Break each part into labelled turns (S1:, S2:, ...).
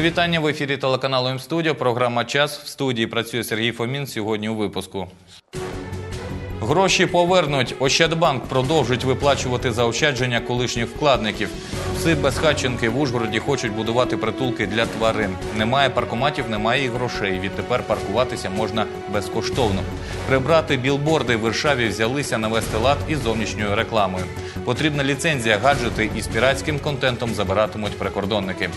S1: Вітання в ефірі телеканалу М-студіо. Програма Час в студії працює Сергій Фомін. Сьогодні у випуску. Гроші повернуть. Ощадбанк продовжить виплачувати заощадження колишніх вкладників. Пси безхатченки в Ужгороді хочуть будувати притулки для тварин. Немає паркоматів, немає і грошей. Відтепер паркуватися можна безкоштовно. Прибрати білборди в Варшаві взялися навести лад із зовнішньою рекламою. Потрібна ліцензія, гаджети із піратським контентом забиратимуть прикордонники.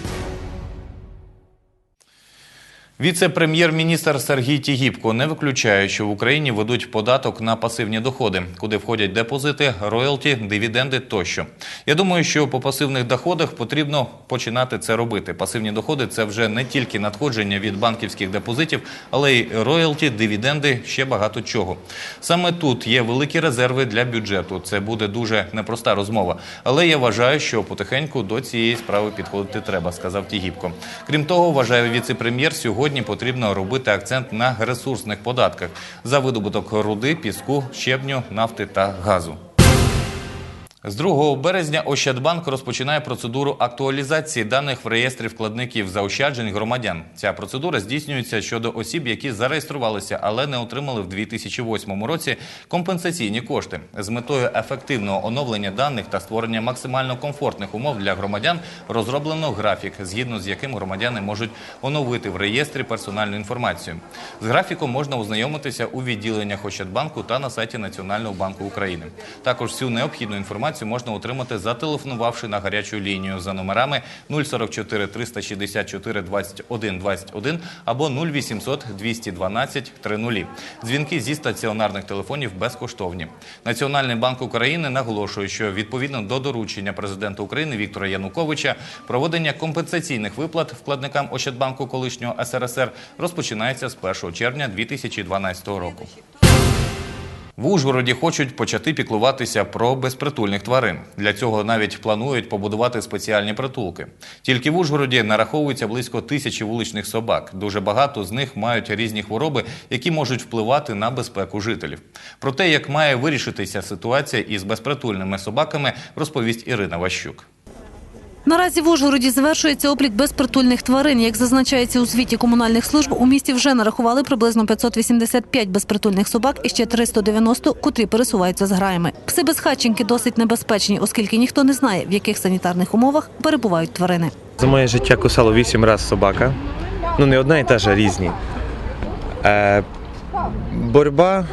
S1: Віце-прем'єр-міністр Сергій Тігіпко не виключає, що в Україні ведуть податок на пасивні доходи, куди входять депозити, роялті, дивіденди тощо. Я думаю, що по пасивних доходах потрібно починати це робити. Пасивні доходи це вже не тільки надходження від банківських депозитів, але й роялті, дивіденди, ще багато чого. Саме тут є великі резерви для бюджету. Це буде дуже непроста розмова. Але я вважаю, що потихеньку до цієї справи підходити треба, сказав Тігіпко. Крім того, вважає віце-прем'єр, сьогодні потрібно робити акцент на ресурсних податках за видобуток руди, піску, щебню, нафти та газу. З 2 березня Ощадбанк розпочинає процедуру актуалізації даних в реєстрі вкладників заощаджень громадян. Ця процедура здійснюється щодо осіб, які зареєструвалися, але не отримали в 2008 році компенсаційні кошти. З метою ефективного оновлення даних та створення максимально комфортних умов для громадян розроблено графік, згідно з яким громадяни можуть оновити в реєстрі персональну інформацію. З графіком можна ознайомитися у відділеннях Ощадбанку та на сайті Національного банку України. Також всю необхідну інформацію можна отримати, зателефонувавши на гарячу лінію за номерами 044 364 21 21 або 0800 212 30. Дзвінки зі стаціонарних телефонів безкоштовні. Національний банк України наголошує, що відповідно до доручення президента України Віктора Януковича проведення компенсаційних виплат вкладникам Ощадбанку колишнього СРСР розпочинається з 1 червня 2012 року. В Ужгороді хочуть почати піклуватися про безпритульних тварин. Для цього навіть планують побудувати спеціальні притулки. Тільки в Ужгороді нараховується близько тисячі вуличних собак. Дуже багато з них мають різні хвороби, які можуть впливати на безпеку жителів. Про те, як має вирішитися ситуація із безпритульними собаками, розповість Ірина Ващук.
S2: Наразі в Ужгороді завершується облік безпритульних тварин. Як зазначається у звіті комунальних служб, у місті вже нарахували приблизно 585 безпритульних собак і ще 390, котрі пересуваються з граями. Пси безхатченки досить небезпечні, оскільки ніхто не знає, в яких санітарних умовах перебувають тварини.
S3: За моє життя кусало вісім разів собака. Ну, не одна і та ж, а різні. Е, боротьба,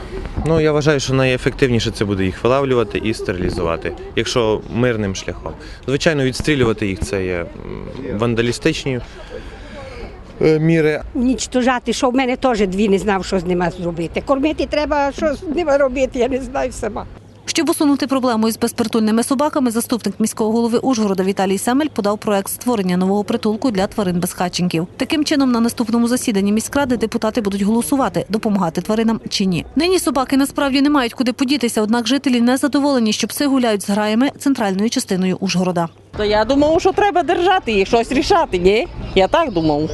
S3: ну я вважаю, що найефективніше це буде їх вилавлювати і стерилізувати, якщо мирним шляхом. Звичайно, відстрілювати їх це є вандалістичні е, міри.
S4: Унічтожати, що в мене теж дві не знав, що з ними зробити. Кормити треба, що з ними робити, я не знаю сама.
S2: Щоб усунути проблему із безпритульними собаками, заступник міського голови Ужгорода Віталій Семель подав проект створення нового притулку для тварин безхатченків. Таким чином, на наступному засіданні міськради депутати будуть голосувати, допомагати тваринам чи ні. Нині собаки насправді не мають куди подітися, однак жителі не задоволені, що пси гуляють з граями центральною частиною Ужгорода.
S5: То я думав, що треба держати їх, щось рішати, ні? Я так думав.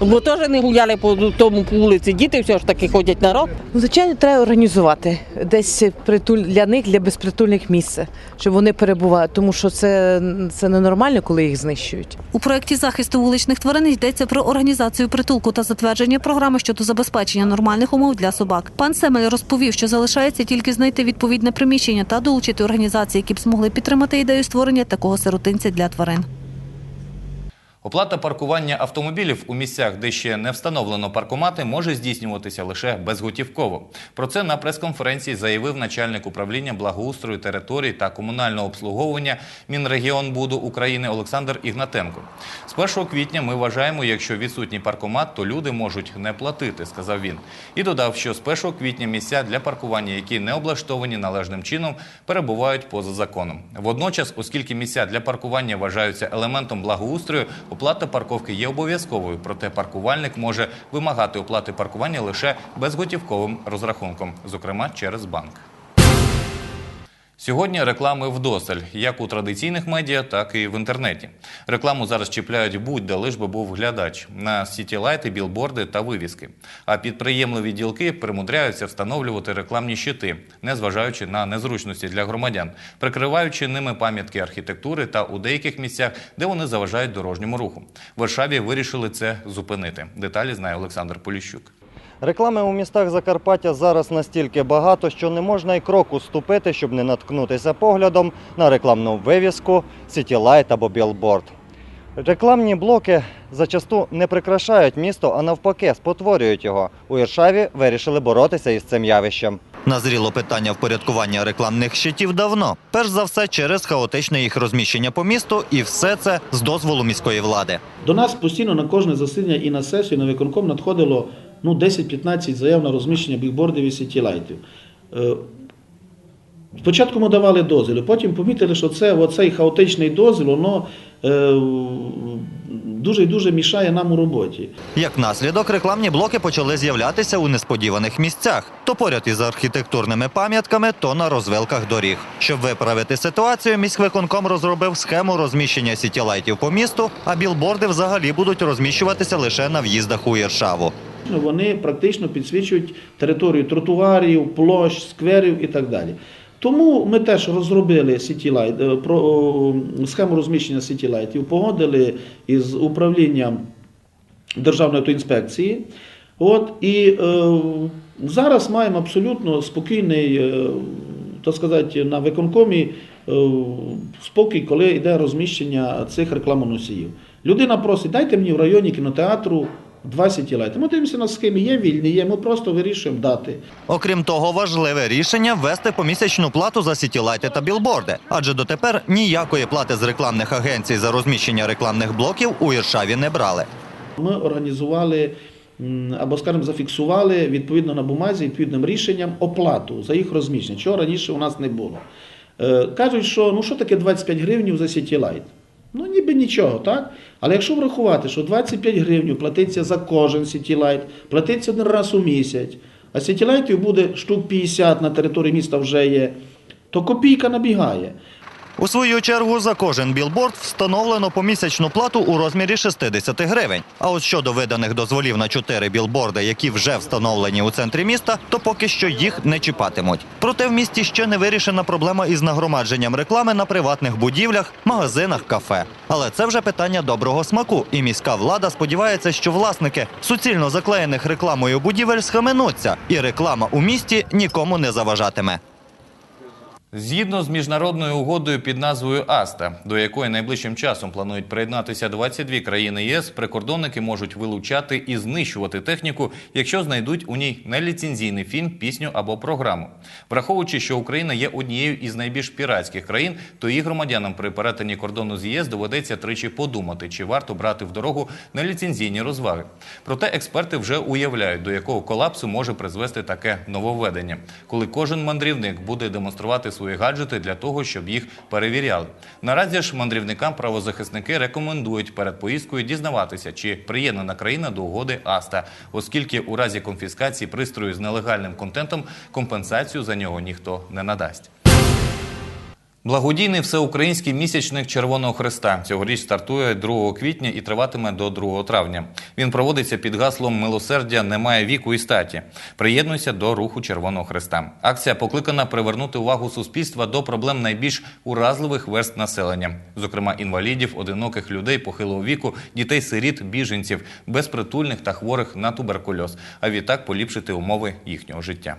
S5: Бо теж не гуляли по тому по вулиці. Діти все ж таки ходять народ.
S6: Ну, Звичайно, треба організувати десь притуль для них, для безпритульних місце, щоб вони перебували, тому що це, це ненормально, коли їх знищують.
S2: У проєкті захисту вуличних тварин йдеться про організацію притулку та затвердження програми щодо забезпечення нормальних умов для собак. Пан Семель розповів, що залишається тільки знайти відповідне приміщення та долучити організації, які б змогли підтримати ідею створення такого сиротинця для тварин.
S1: Оплата паркування автомобілів у місцях, де ще не встановлено паркомати, може здійснюватися лише безготівково. Про це на прес-конференції заявив начальник управління благоустрою територій та комунального обслуговування Мінрегіонбуду України Олександр Ігнатенко. З 1 квітня ми вважаємо, якщо відсутній паркомат, то люди можуть не платити, сказав він. І додав, що з 1 квітня місця для паркування, які не облаштовані належним чином, перебувають поза законом. Водночас, оскільки місця для паркування вважаються елементом благоустрою, оплата парковки є обов'язковою, проте паркувальник може вимагати оплати паркування лише безготівковим розрахунком, зокрема через банк. Сьогодні реклами вдосталь, як у традиційних медіа, так і в інтернеті. Рекламу зараз чіпляють будь-де, лиш би був глядач на сітілайти, білборди та вивіски. А підприємливі ділки примудряються встановлювати рекламні щити, незважаючи на незручності для громадян, прикриваючи ними пам'ятки архітектури та у деяких місцях, де вони заважають дорожньому руху. В Варшаві вирішили це зупинити. Деталі знає Олександр Поліщук.
S7: Реклами у містах Закарпаття зараз настільки багато, що не можна й кроку ступити, щоб не наткнутися поглядом на рекламну вивіску, сітілайт або білборд. Рекламні блоки зачасту не прикрашають місто, а навпаки, спотворюють його. У Іршаві вирішили боротися із цим явищем.
S8: Назріло питання впорядкування рекламних щитів давно. Перш за все через хаотичне їх розміщення по місту, і все це з дозволу міської влади.
S9: До нас постійно на кожне засідання і на сесію, на виконком надходило ну, 10-15 заяв на розміщення бікбордів і сітілайтів. Е, Спочатку ми давали дозвіл, потім помітили, що це оцей хаотичний дозвіл, воно е, дуже і дуже мішає нам у роботі.
S8: Як наслідок, рекламні блоки почали з'являтися у несподіваних місцях: то поряд із архітектурними пам'ятками, то на розвилках доріг. Щоб виправити ситуацію, міськвиконком розробив схему розміщення сітілайтів по місту, а білборди взагалі будуть розміщуватися лише на в'їздах у Іршаву.
S9: Вони практично підсвічують територію тротуарів, площ, скверів і так далі. Тому ми теж розробили сітілайт, е, про схему розміщення сітілайтів, погодили із управлінням Державної автоінспекції. От, і е, зараз маємо абсолютно спокійний, е, так сказати, на виконкомі е, спокій, коли йде розміщення цих рекламоносіїв. Людина просить, дайте мені в районі кінотеатру два сітілайти. Ми дивимося на схемі, є вільні, є, ми просто вирішуємо дати.
S8: Окрім того, важливе рішення ввести помісячну плату за сітілайти та білборди, адже дотепер ніякої плати з рекламних агенцій за розміщення рекламних блоків у Іршаві не брали.
S9: Ми організували або, скажімо, зафіксували відповідно на бумазі, відповідним рішенням оплату за їх розміщення, чого раніше у нас не було. Е, кажуть, що ну що таке 25 гривнів за сітілайт? Ну, ніби нічого, так? Але якщо врахувати, що 25 гривень платиться за кожен сітілайт, платиться один раз у місяць, а сітілайтів буде штук 50 на території міста вже є, то копійка набігає.
S8: У свою чергу за кожен білборд встановлено помісячну плату у розмірі 60 гривень. А от щодо виданих дозволів на чотири білборди, які вже встановлені у центрі міста, то поки що їх не чіпатимуть. Проте в місті ще не вирішена проблема із нагромадженням реклами на приватних будівлях, магазинах, кафе. Але це вже питання доброго смаку, і міська влада сподівається, що власники суцільно заклеєних рекламою будівель схаменуться, і реклама у місті нікому не заважатиме.
S1: Згідно з міжнародною угодою під назвою АСТА, до якої найближчим часом планують приєднатися 22 країни ЄС, прикордонники можуть вилучати і знищувати техніку, якщо знайдуть у ній неліцензійний фільм, пісню або програму. Враховуючи, що Україна є однією із найбільш піратських країн, то її громадянам при перетині кордону з ЄС доведеться тричі подумати, чи варто брати в дорогу неліцензійні розваги. Проте експерти вже уявляють, до якого колапсу може призвести таке нововведення, коли кожен мандрівник буде демонструвати свої гаджети для того, щоб їх перевіряли. Наразі ж мандрівникам правозахисники рекомендують перед поїздкою дізнаватися, чи приєднана країна до угоди АСТА, оскільки у разі конфіскації пристрою з нелегальним контентом компенсацію за нього ніхто не надасть. Благодійний всеукраїнський місячник Червоного Христа цьогоріч стартує 2 квітня і триватиме до 2 травня. Він проводиться під гаслом Милосердя немає віку і статі. Приєднуйся до руху Червоного Христа. Акція покликана привернути увагу суспільства до проблем найбільш уразливих верст населення, зокрема інвалідів, одиноких людей похилого віку, дітей-сиріт, біженців, безпритульних та хворих на туберкульоз. А відтак поліпшити умови їхнього життя.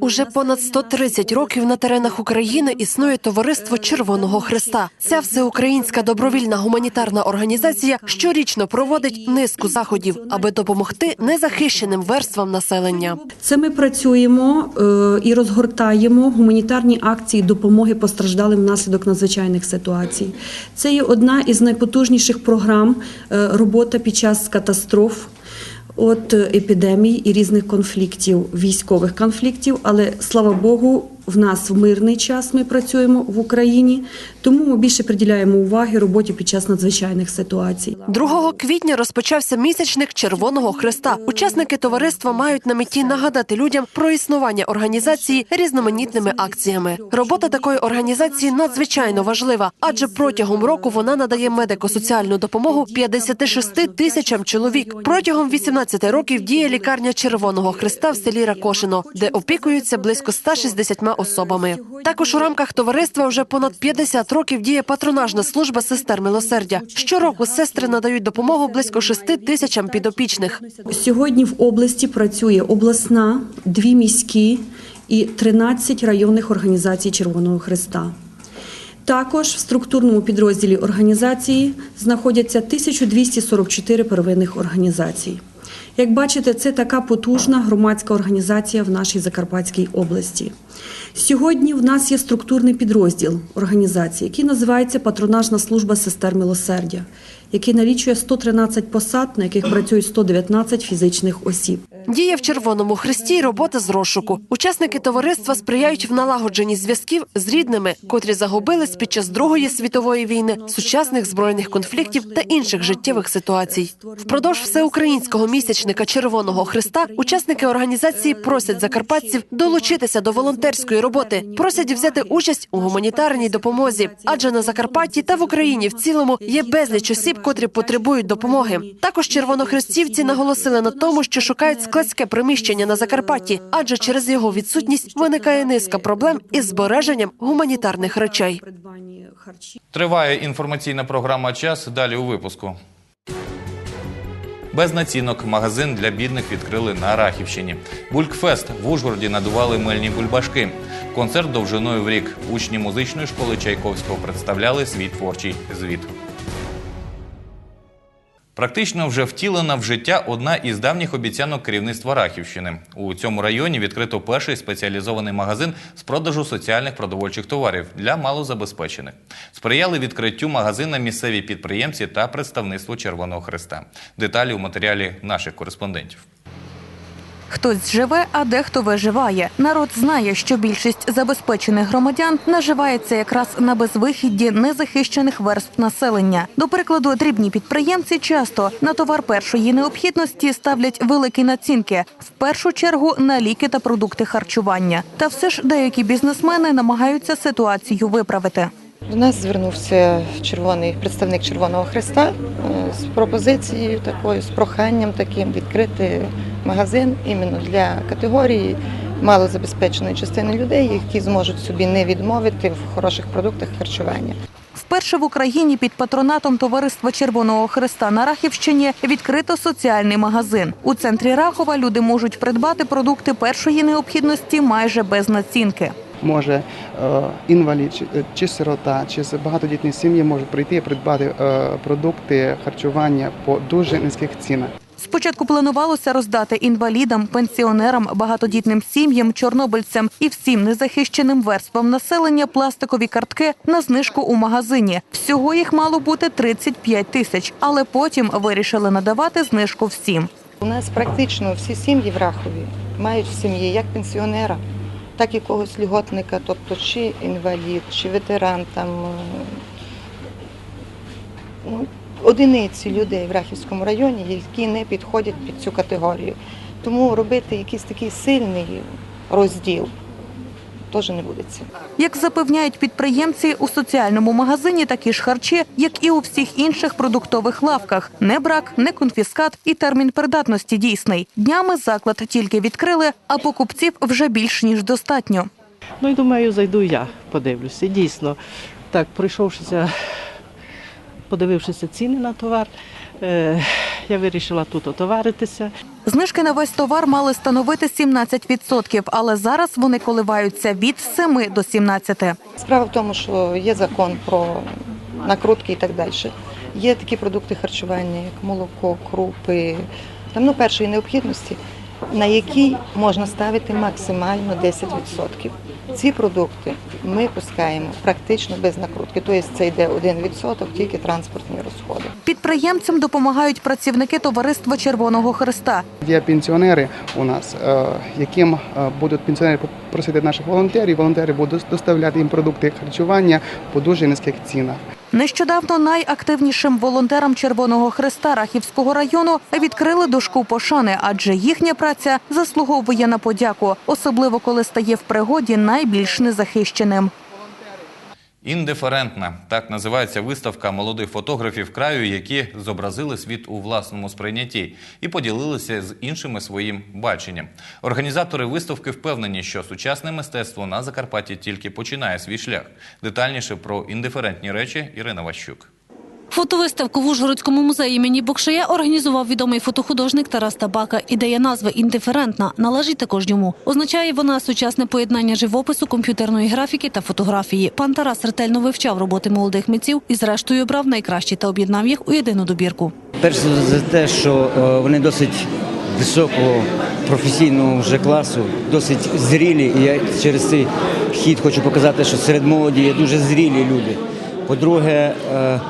S10: Уже понад 130 років на теренах України існує товариство Червоного Христа. Ця всеукраїнська добровільна гуманітарна організація щорічно проводить низку заходів, аби допомогти незахищеним верствам населення.
S11: Це ми працюємо е, і розгортаємо гуманітарні акції допомоги постраждалим внаслідок надзвичайних ситуацій. Це є одна із найпотужніших програм е, робота під час катастроф. От епідемій і різних конфліктів, військових конфліктів, але слава Богу, в нас в мирний час ми працюємо в Україні, тому ми більше приділяємо уваги роботі під час надзвичайних ситуацій.
S10: 2 квітня розпочався місячник Червоного Христа. Учасники товариства мають на меті нагадати людям про існування організації різноманітними акціями. Робота такої організації надзвичайно важлива, адже протягом року вона надає медико-соціальну допомогу 56 тисячам чоловік. Протягом 18 років діє лікарня Червоного Христа в селі Ракошино, де опікуються близько 160 особами. Також у рамках товариства вже понад 50 років діє патронажна служба сестер милосердя. Щороку сестри надають допомогу близько 6 тисячам підопічних.
S11: Сьогодні в області працює обласна, дві міські і 13 районних організацій Червоного Христа. Також в структурному підрозділі організації знаходяться 1244 первинних організацій. Як бачите, це така потужна громадська організація в нашій Закарпатській області. Сьогодні в нас є структурний підрозділ організації, який називається Патронажна служба сестер милосердя, який налічує 113 посад, на яких працюють 119 фізичних осіб.
S10: Діє в Червоному Христі й робота з розшуку. Учасники товариства сприяють в налагодженні зв'язків з рідними, котрі загубились під час Другої світової війни, сучасних збройних конфліктів та інших життєвих ситуацій. Впродовж всеукраїнського місячника Червоного Христа учасники організації просять закарпатців долучитися до волонтерської роботи, просять взяти участь у гуманітарній допомозі, адже на Закарпатті та в Україні в цілому є безліч осіб, котрі потребують допомоги. Також червонохрестівці наголосили на тому, що шукають складське приміщення на Закарпатті, адже через його відсутність виникає низка проблем із збереженням гуманітарних речей.
S1: Триває інформаційна програма Час. Далі у випуску. Без націнок магазин для бідних відкрили на Рахівщині. Булькфест в Ужгороді надували мильні бульбашки. Концерт довжиною в рік. Учні музичної школи Чайковського представляли свій творчий звіт. Практично вже втілена в життя одна із давніх обіцянок керівництва Рахівщини. У цьому районі відкрито перший спеціалізований магазин з продажу соціальних продовольчих товарів для малозабезпечених. Сприяли відкриттю магазина місцеві підприємці та представництво Червоного Христа. Деталі у матеріалі наших кореспондентів.
S12: Хтось живе, а дехто виживає. Народ знає, що більшість забезпечених громадян наживається якраз на безвихідді незахищених верств населення. До прикладу, дрібні підприємці часто на товар першої необхідності ставлять великі націнки, в першу чергу на ліки та продукти харчування. Та все ж деякі бізнесмени намагаються ситуацію виправити.
S13: До нас звернувся червоний представник Червоного Христа е, з пропозицією такою, з проханням таким відкрити магазин іменно для категорії малозабезпеченої частини людей, які зможуть собі не відмовити в хороших продуктах харчування.
S12: Вперше в Україні під патронатом Товариства Червоного Христа на Рахівщині відкрито соціальний магазин. У центрі Рахова люди можуть придбати продукти першої необхідності майже без націнки.
S14: може е, інвалід чи, чи сирота, чи з багатодітні сім'ї можуть прийти і придбати е, продукти харчування по дуже низьких цінах.
S12: Спочатку планувалося роздати інвалідам, пенсіонерам, багатодітним сім'ям, чорнобильцям і всім незахищеним верствам населення пластикові картки на знижку у магазині. Всього їх мало бути 35 тисяч, але потім вирішили надавати знижку всім.
S13: У нас практично всі сім'ї в Рахові мають в сім'ї як пенсіонера, так і якогось льготника, тобто чи інвалід, чи ветеран там. е, ну, Одиниці людей в Рахівському районі, які не підходять під цю категорію. Тому робити якийсь такий сильний розділ теж не буде.
S12: Як запевняють підприємці, у соціальному магазині такі ж харчі, як і у всіх інших продуктових лавках. Не брак, не конфіскат і термін придатності дійсний. Днями заклад тільки відкрили, а покупців вже більш ніж достатньо.
S15: Ну і думаю, зайду я, подивлюся. Дійсно, так, пройшовшися, подивившися ціни на товар, е, я вирішила тут отоваритися.
S12: Знижки на весь товар мали становити 17%, але зараз вони коливаються від 7 до 17%.
S13: Справа в тому, що є закон про накрутки і так далі. Є такі продукти харчування, як молоко, крупи, там, ну, першої необхідності, на які можна ставити максимально 10%. Ці продукти ми пускаємо практично без накрутки. Тобто це йде 1% тільки транспортні розходи.
S12: Підприємцям допомагають працівники товариства Червоного Христа.
S14: Є пенсіонери у нас, е, яким е, будуть пенсіонери просити наших волонтерів. Волонтери будуть доставляти їм продукти харчування по дуже низьких цінах.
S12: Нещодавно найактивнішим волонтерам Червоного Христа Рахівського району відкрили дошку пошани, адже їхня праця заслуговує на подяку, особливо коли стає в пригоді найбільш незахищеним.
S1: Індиферентна так називається виставка молодих фотографів краю, які зобразили світ у власному сприйнятті і поділилися з іншими своїм баченням. Організатори виставки впевнені, що сучасне мистецтво на Закарпатті тільки починає свій шлях. Детальніше про індиферентні речі Ірина Ващук.
S12: Фотовиставку в Ужгородському музеї імені Бокшая організував відомий фотохудожник Тарас Табака. Ідея назви індиферентна належить також йому. Означає вона сучасне поєднання живопису, комп'ютерної графіки та фотографії. Пан Тарас ретельно вивчав роботи молодих митців і, зрештою, обрав найкращі та об'єднав їх у єдину добірку.
S16: Перш за те, що е, вони досить високого професійного вже класу, досить зрілі. І я через цей хід хочу показати, що серед молоді є дуже зрілі люди. По-друге, е,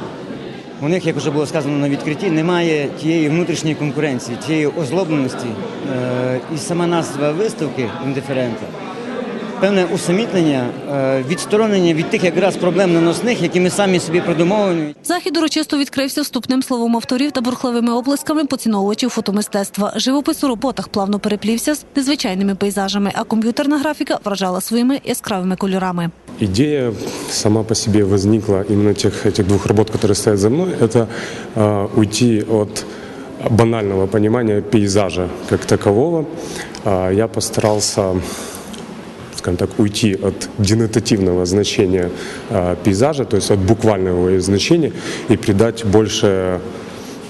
S16: у них, як вже було сказано на відкритті, немає тієї внутрішньої конкуренції, тієї озлобленості. Е, І сама назва виставки індиферента Певне усамітнення, е, відсторонення від тих якраз проблем наносних, які ми самі собі придумовуємо.
S12: Захід урочисто відкрився вступним словом авторів та бурхливими оплесками поціновувачів фотомистецтва. Живопис у роботах плавно переплівся з незвичайними пейзажами, а комп'ютерна графіка вражала своїми яскравими кольорами.
S17: Идея сама по себе возникла именно тех этих двух работ, которые стоят за мной. Это э, уйти от банального понимания пейзажа как такового. А я постарался, скажем так, уйти от денотативного значения пейзажа, то есть от буквального его значения, и придать больше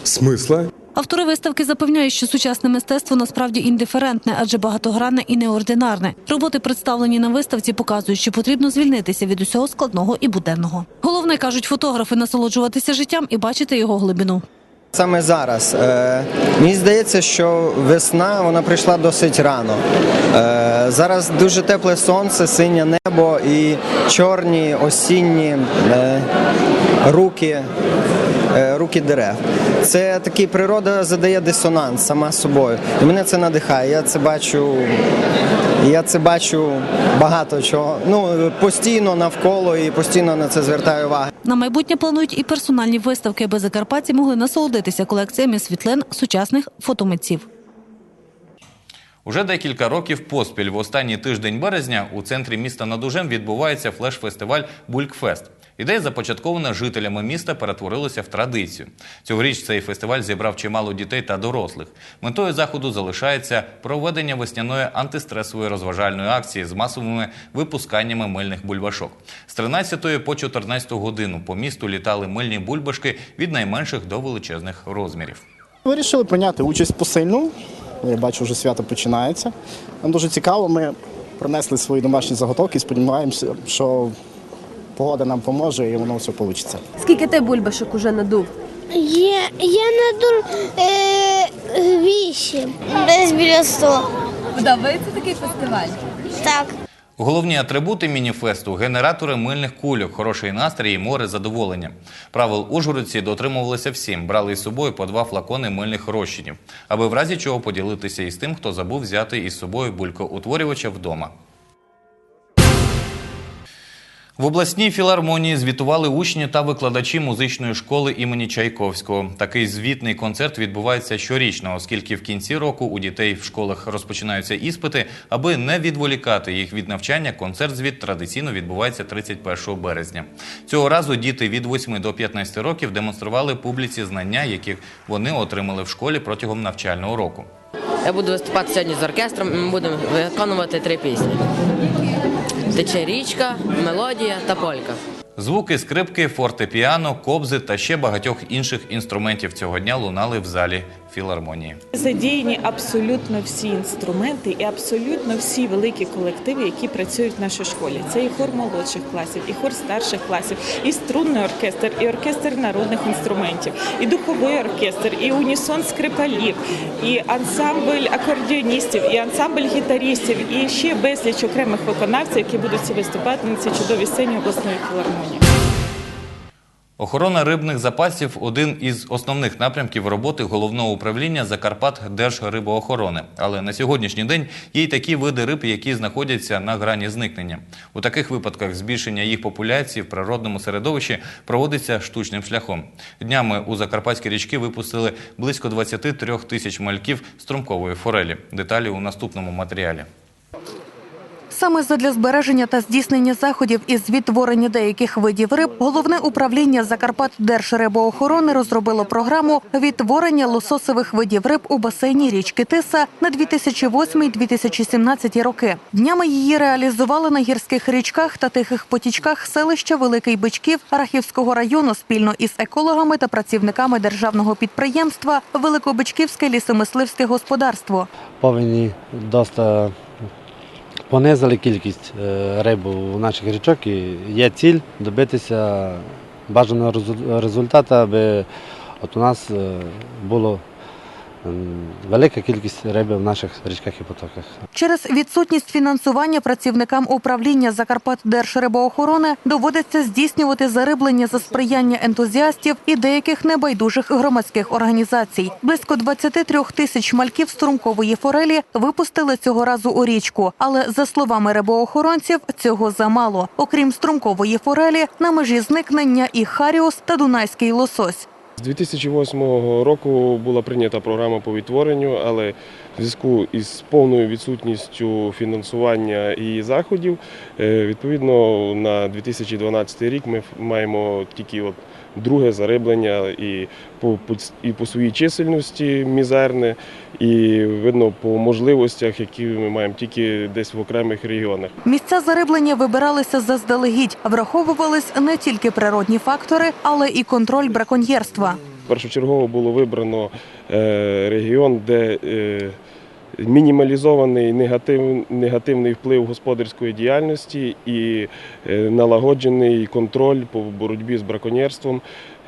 S17: смысла
S12: Автори виставки запевняють, що сучасне мистецтво насправді індиферентне, адже багатогранне і неординарне. Роботи, представлені на виставці, показують, що потрібно звільнитися від усього складного і буденного. Головне кажуть фотографи насолоджуватися життям і бачити його глибину.
S18: Саме зараз е, мені здається, що весна вона прийшла досить рано. Е, зараз дуже тепле сонце, синє небо і чорні осінні е, руки, руки дерев. Це такий природа задає дисонанс сама собою. І мене це надихає. Я це бачу. Я це бачу багато чого. Ну постійно навколо і постійно на це звертаю увагу.
S12: На майбутнє планують і персональні виставки, аби закарпатці могли насолодитися колекціями світлин сучасних фотомитців.
S1: Уже декілька років поспіль в останній тиждень березня у центрі міста над Ужем відбувається флеш-фестиваль Булькфест. Ідея, започаткована жителями міста, перетворилася в традицію. Цьогоріч цей фестиваль зібрав чимало дітей та дорослих. Метою заходу залишається проведення весняної антистресової розважальної акції з масовими випусканнями мильних бульбашок. З 13 по 14 годину по місту літали мильні бульбашки від найменших до величезних розмірів.
S19: Вирішили прийняти участь посильну. Я бачу, вже свято починається. Нам дуже цікаво. Ми принесли свої домашні заготовки. Сподіваємося, що погода нам поможе і воно все вийде.
S20: Скільки ти бульбашок уже надув?
S21: Є, я надур е, вісім. Десь біля сто.
S20: Подобається такий фестиваль?
S21: Так.
S1: Головні атрибути мініфесту – генератори мильних кульок, хороший настрій і море задоволення. Правил ужгородці дотримувалися всім, брали із собою по два флакони мильних розчинів, аби в разі чого поділитися із тим, хто забув взяти із собою булькоутворювача вдома. В обласній філармонії звітували учні та викладачі музичної школи імені Чайковського. Такий звітний концерт відбувається щорічно, оскільки в кінці року у дітей в школах розпочинаються іспити. Аби не відволікати їх від навчання, концерт-звіт традиційно відбувається 31 березня. Цього разу діти від 8 до 15 років демонстрували публіці знання, які вони отримали в школі протягом навчального року.
S22: Я буду виступати сьогодні з оркестром, ми будемо виконувати три пісні: Тече річка, мелодія та полька.
S1: Звуки скрипки, фортепіано, кобзи та ще багатьох інших інструментів цього дня лунали в залі філармонії.
S23: Задіяні абсолютно всі інструменти і абсолютно всі великі колективи, які працюють в нашій школі. Це і хор молодших класів, і хор старших класів, і струнний оркестр, і оркестр народних інструментів, і духовий оркестр, і унісон скрипалів, і ансамбль акордіоністів, і ансамбль гітаристів, і ще безліч окремих виконавців, які будуть виступати на цій чудовій сцені обласної філармонії.
S1: Охорона рибних запасів один із основних напрямків роботи головного управління Закарпат Держрибоохорони. Але на сьогоднішній день є й такі види риб, які знаходяться на грані зникнення. У таких випадках збільшення їх популяції в природному середовищі проводиться штучним шляхом. Днями у закарпатські річки випустили близько 23 тисяч мальків струмкової форелі. Деталі у наступному матеріалі.
S12: Саме задля збереження та здійснення заходів із відтворення деяких видів риб головне управління Закарпат Держрибоохорони розробило програму відтворення лососових видів риб у басейні річки Тиса на 2008-2017 роки. Днями її реалізували на гірських річках та тихих потічках селища Великий Бичків Рахівського району спільно із екологами та працівниками державного підприємства Великобичківське лісомисливське господарство.
S24: повинні доста понизили кількість е, риби у наших річок і є ціль добитися бажаного результату, аби от у нас е, було велика кількість риби в наших річках і потоках.
S12: Через відсутність фінансування працівникам управління Закарпат Держрибоохорони доводиться здійснювати зариблення за сприяння ентузіастів і деяких небайдужих громадських організацій. Близько 23 тисяч мальків струмкової форелі випустили цього разу у річку. Але за словами рибоохоронців, цього замало. Окрім струмкової форелі, на межі зникнення і харіус та дунайський лосось.
S25: З 2008 року була прийнята програма по відтворенню, але в зв'язку із повною відсутністю фінансування і заходів, е, відповідно на 2012 рік ми маємо тільки от друге зариблення і по, і по своїй чисельності мізерне, і видно по можливостях, які ми маємо тільки десь в окремих регіонах.
S12: Місця зариблення вибиралися заздалегідь, враховувались не тільки природні фактори, але і контроль браконьєрства.
S25: Першочергово було вибрано е, регіон, де е, мінімалізований негатив, негативний вплив господарської діяльності і е, налагоджений контроль по боротьбі з браконьєрством,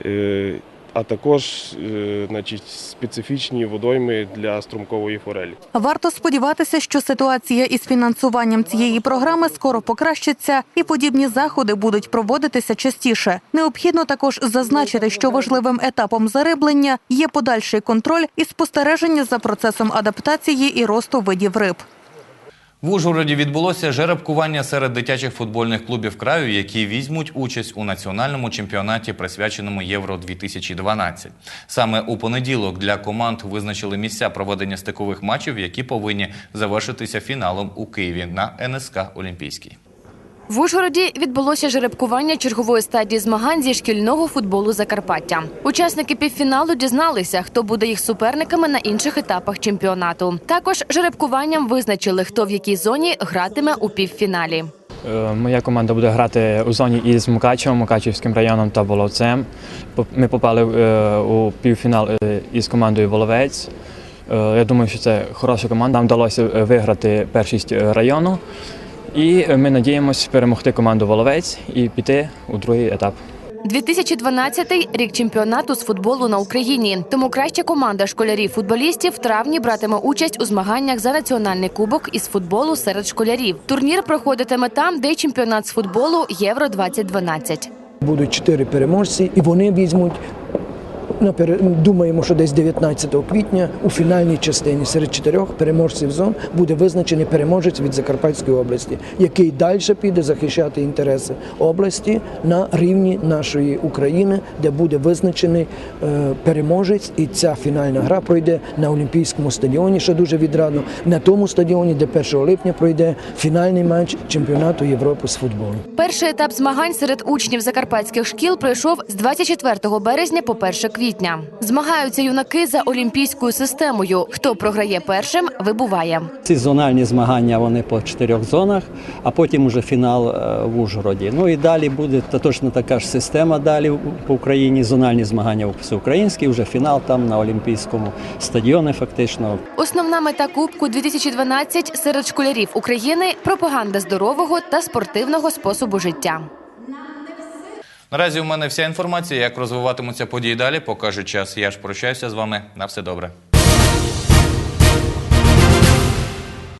S25: е, а також е, значить, специфічні водойми для струмкової форелі.
S12: Варто сподіватися, що ситуація із фінансуванням цієї програми скоро покращиться, і подібні заходи будуть проводитися частіше. Необхідно також зазначити, що важливим етапом зариблення є подальший контроль і спостереження за процесом адаптації і росту видів риб.
S1: В Ужгороді відбулося жеребкування серед дитячих футбольних клубів краю, які візьмуть участь у національному чемпіонаті, присвяченому Євро 2012. Саме у понеділок для команд визначили місця проведення стикових матчів, які повинні завершитися фіналом у Києві на НСК Олімпійський.
S26: В Ужгороді відбулося жеребкування чергової стадії змагань зі шкільного футболу Закарпаття. Учасники півфіналу дізналися, хто буде їх суперниками на інших етапах чемпіонату. Також жеребкуванням визначили, хто в якій зоні гратиме у півфіналі.
S27: Е, Моя команда буде грати у зоні із Мукачевом, Мукачівським районом та Воловцем. Ми попали е, у півфінал е, із командою Воловець. Я думаю, що це хороша команда. Нам вдалося виграти першість району. І е, ми надіємося перемогти команду Воловець і піти у другий етап.
S26: 2012 – рік чемпіонату з футболу на Україні. Тому краща команда школярів-футболістів в травні братиме участь у змаганнях за національний кубок із футболу серед школярів. Турнір проходитиме там, де чемпіонат з футболу Євро 2012
S28: Будуть чотири переможці, і вони візьмуть. Думаємо, що десь 19 квітня у фінальній частині серед чотирьох переможців зон буде визначений переможець від Закарпатської області, який далі піде захищати інтереси області на рівні нашої України, де буде визначений е, переможець, і ця фінальна гра пройде на Олімпійському стадіоні, що дуже відрадно, на тому стадіоні, де 1 липня пройде фінальний матч чемпіонату Європи з футболу.
S26: Перший етап змагань серед учнів закарпатських шкіл пройшов з 24 березня по 1 квітня. Квітня. Змагаються юнаки за олімпійською системою. Хто програє першим, вибуває.
S29: Ці зональні змагання вони по чотирьох зонах, а потім уже фінал е, в Ужгороді. Ну і далі буде точно така ж система далі по Україні. Зональні змагання всеукраїнські, вже фінал там на Олімпійському стадіоні фактично.
S26: Основна мета Кубку 2012 серед школярів України пропаганда здорового та спортивного способу життя.
S1: Наразі у мене вся інформація, як розвиватимуться події далі, покаже час. Я ж прощаюся з вами. На все добре.